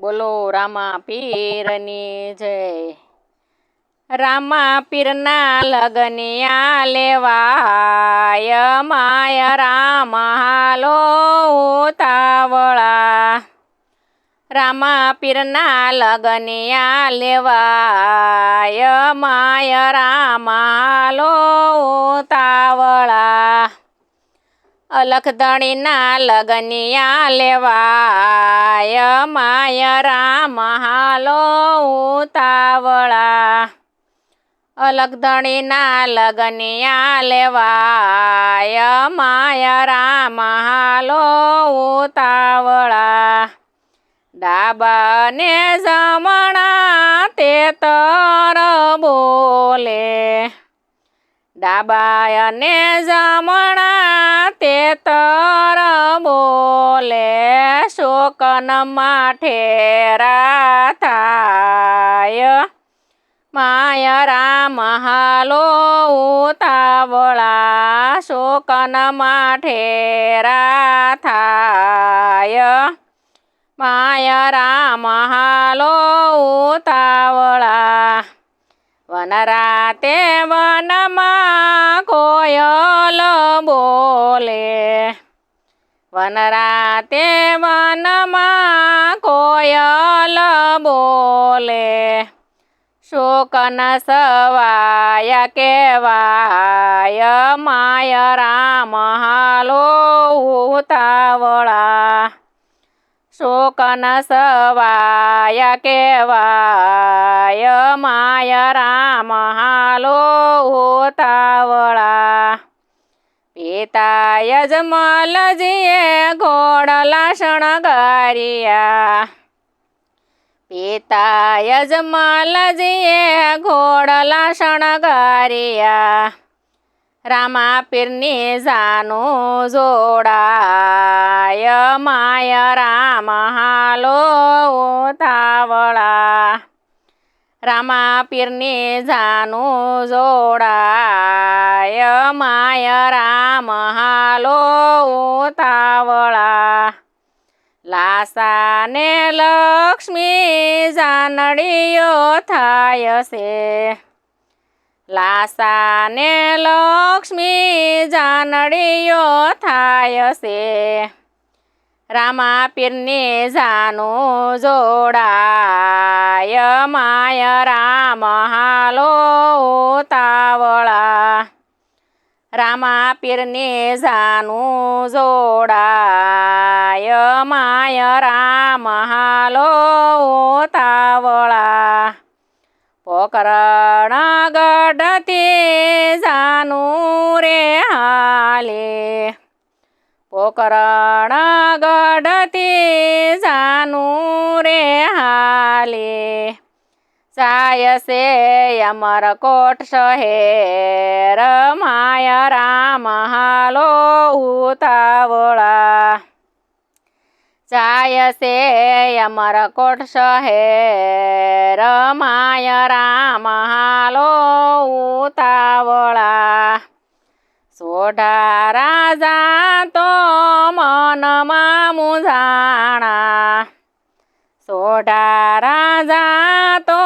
બોલો, રામા પીરની જય. રામા પીરના લગનિયા લેવાય, માય રામ હાલો ઉતાવળા. રામા પીરના લગનિયા લેવાય, માય રામ હાલો ઉતાવળા. અલખધણીના લગનિયા લેવાય, માય રામ હાલો ઉતાવળા. અલખધણીના લગનિયા લેવાય, માય રામ હાલો ઉતાવળા. ડાબાને જમણા તે તર બોલે. ડાબાયને જમણા તે તર બોલે, શોકન માઠેરા થાય માય રામ હાલો ઉતાવળા, શોકન માઠેરા થાય માય રામ હાલો ઉતાવળા. વનરાતે વનમાં કોયલ બોલે. વનરાતે વનમાં કોયલ બોલે. શોકન સવાય કેવાય માય રામ, હાલો ઉતાવળા. શોકન સવાય કેવાય માય રામ હાલો ઉતાવળા પિતા યજમલજીએ ઘોડલા શણગારિયા પિતા યજમલજીએ ઘોડલા શણગારિયા રામા પીરની જાનું જોડાય, માય રામ હાલો ઉતાવળા. રામા પીરની જાનું જોડાય, માય રામ હાલો ઉતાવળા. લાસાને લક્ષ્મી જાનડીઓ થાય છે. લાસાને લક્ષ્મી જાનડીઓ થાય છે. રામા પીરની જાનું જોડાય, માય રામ હાલો તાવળા રામા પીરની જાનું જોડાય, માય રામ હાલો તાવળા પોકરણ ગઢથી જાનું રે હાલે. પોકરણ ગઢતે જાનું રે હાલે. જાય છે અમર કોટ શહેર, માય રામ હાલો ઉતાવળા. જાય છે અમર કોટ શહેર માય રામ હાલો ઉતાવળા સોઢા રાજા તો મનમાં મુંઝાણા સોઢા રાજા તો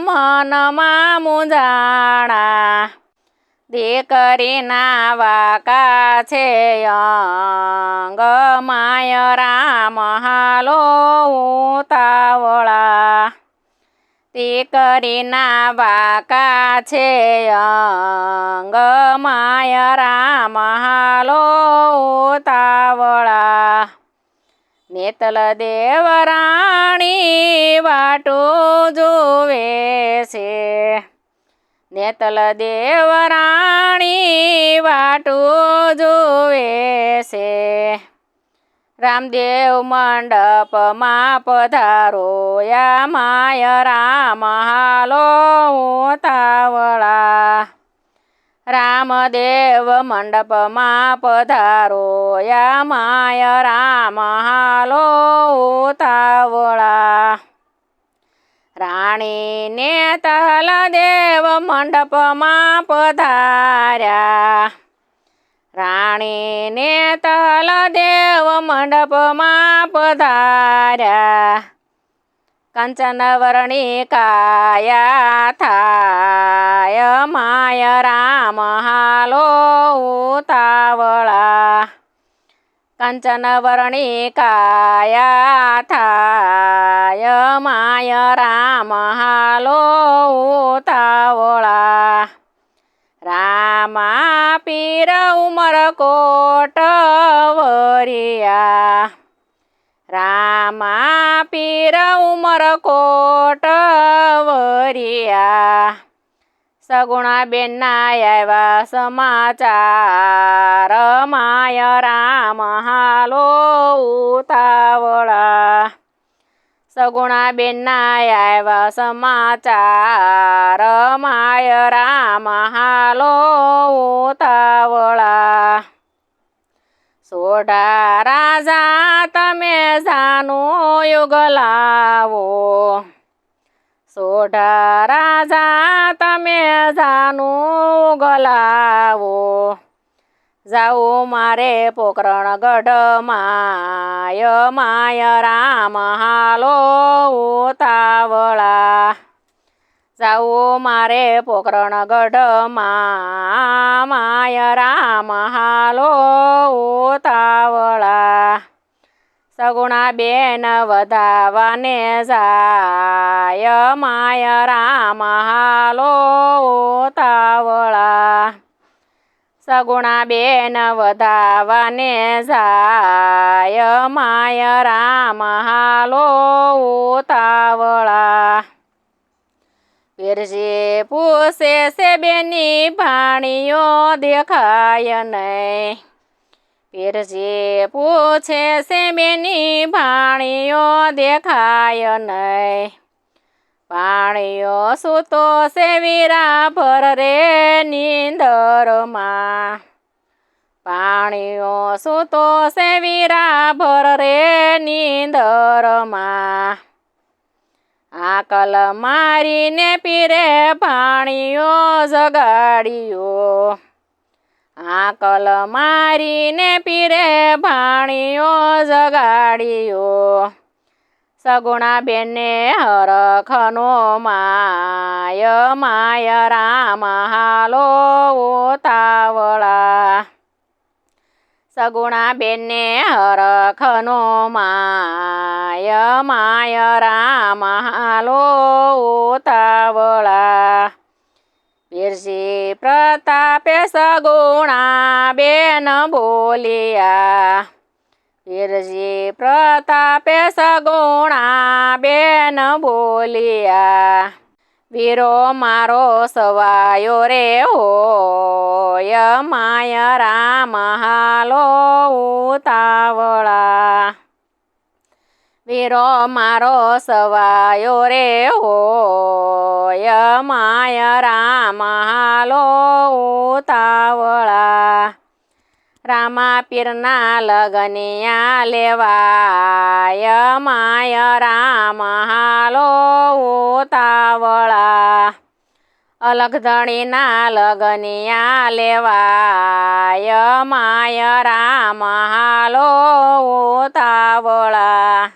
મનમાં મુંઝાણા દીકરીના વાકા છે અંગ માય રામ હાલો ઉતાવળા. દીકરીના વાકા છે અંગ માય રામ હાલો ઉતાવળા. નેતલ દેવરાણી વાટો જોવે છે. નેતલ દેવરાણી વાટો જોવે છે. રામદેવ મંડપમાં પધારો યા માય રામ હાલો તાવળા રામદેવ મંડપમાં પધારો યા માય રામ હાલો ઉતાવળા. રાણીને તલ દેવ મંડપમાં પધાર્યા. રાણીને તલ દેવ મંડપમાં પધાર્યા. કંચનવરણી કાયા થાય, માય રામ હાલો ઉતાવળા. કંચન વર્ણી કાયા થાય, માય રામ હાલો ઉતાવળા. રામા પીર ઉમર કોટ વરિયા. રામા પીર ઉમર કોટ વરિયા. સગુણા બેનના આવ્યા સમાચાર. માય રામ હાલો ઉતાવળા. સગુણા બેનના આવ્યા સમાચાર. માય રામ હાલો ઉતાવળા. સોઢા રાજા તમે જાનો યુગ લાવો. સોઢા રાજા તમે જાનું ગલાવો. જાઓ મારે પોકરણ ગઢ માય માય રામ હાલો ઉતાવળા. જાઓ મારે પોકરણ ગઢ માય રામ હાલો ઉતાવળા. સગુણા બેન વધાવાને જાય, માય રામ હાલો તાવળા. સગુણા બેન વધાવાને જાય, માય રામ હાલો તાવળા. પીરજી પૂછે છે બેની ભાણીઓ, દેખાય નહીં. પીરજી પૂછે છે, બેની ભાણીઓ દેખાય નહીં પાણીઓ સૂતો છે ભર રે નીંદરમાં? પાણીઓ સૂતો છે વીરા ભર રે નીંદરમાં? આકલ મારીને પીરે પાણીઓ જગાડ્યો. આકલ મારીને પીરે ભાણીઓ જગાડીઓ. સગુણા બેને હરખનો માય માય રામ હાલો ઉતાવળા. સગુણા બેને હરખનો માય માય રામ હાલો ઉતાવળા. પીરસી પ્રતાપે સગુણા બેન બોલિયા. વીરજી પ્રતાપે સગુણા બેન બોલિયા. વીરો મારો સવાયો રે હોય, માય રામ હાલો ઉતાવળા. વીરો મારો સવાયો રે હોય માય રામ હાલો ઉતાવળા રામા પીરના લગનિયા લેવાય માય રામ હાલો ઉતાવળા અલગધણીના લગનિયા લેવાય માય રામ હાલો ઉતાવળા